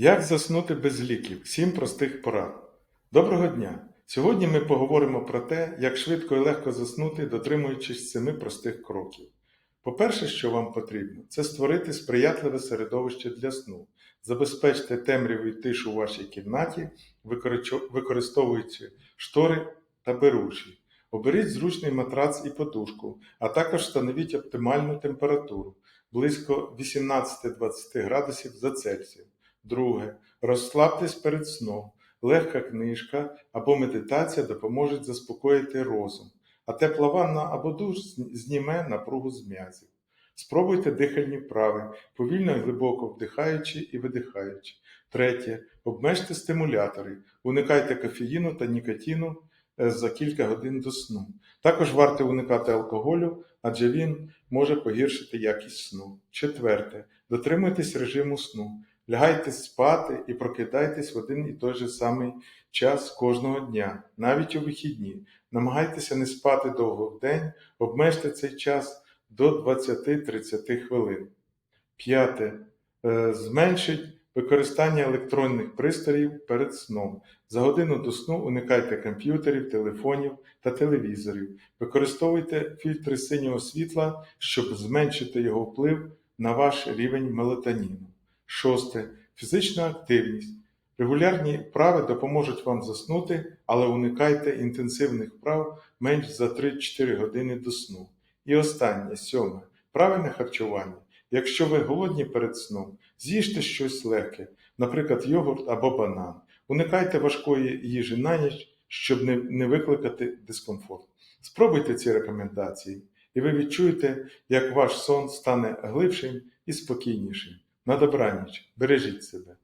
Як заснути без ліків? Сім простих порад. Доброго дня! Сьогодні ми поговоримо про те, як швидко і легко заснути, дотримуючись семи простих кроків. По-перше, що вам потрібно, це створити сприятливе середовище для сну. Забезпечте темряву і тишу у вашій кімнаті, використовуючи штори та беруші. Оберіть зручний матрац і подушку, а також встановіть оптимальну температуру близько 18-20 градусів за Цельсієм. Друге. Розслабтесь перед сном. Легка книжка або медитація допоможуть заспокоїти розум, а тепла ванна або душ зніме напругу з м'язів. Спробуйте дихальні вправи, повільно і глибоко вдихаючи і видихаючи. Третє. Обмежте стимулятори. Уникайте кофеїну та нікотину е, за кілька годин до сну. Також варто уникати алкоголю, адже він може погіршити якість сну. Четверте. Дотримуйтесь режиму сну. Лягайте спати і прокидайтесь в один і той же самий час кожного дня, навіть у вихідні. Намагайтеся не спати довго в день, обмежте цей час до 20-30 хвилин. П'яте. Е, Зменшить використання електронних пристроїв перед сном. За годину до сну уникайте комп'ютерів, телефонів та телевізорів. Використовуйте фільтри синього світла, щоб зменшити його вплив на ваш рівень мелатоніну. Шосте. Фізична активність. Регулярні вправи допоможуть вам заснути, але уникайте інтенсивних вправ менш за 3-4 години до сну. І останнє, сьоме. Правильне харчування. Якщо ви голодні перед сном, з'їжте щось легке, наприклад, йогурт або банан. Уникайте важкої їжі на ніч, щоб не, викликати дискомфорт. Спробуйте ці рекомендації, і ви відчуєте, як ваш сон стане глибшим і спокійнішим. На добраніч, бережіть себе.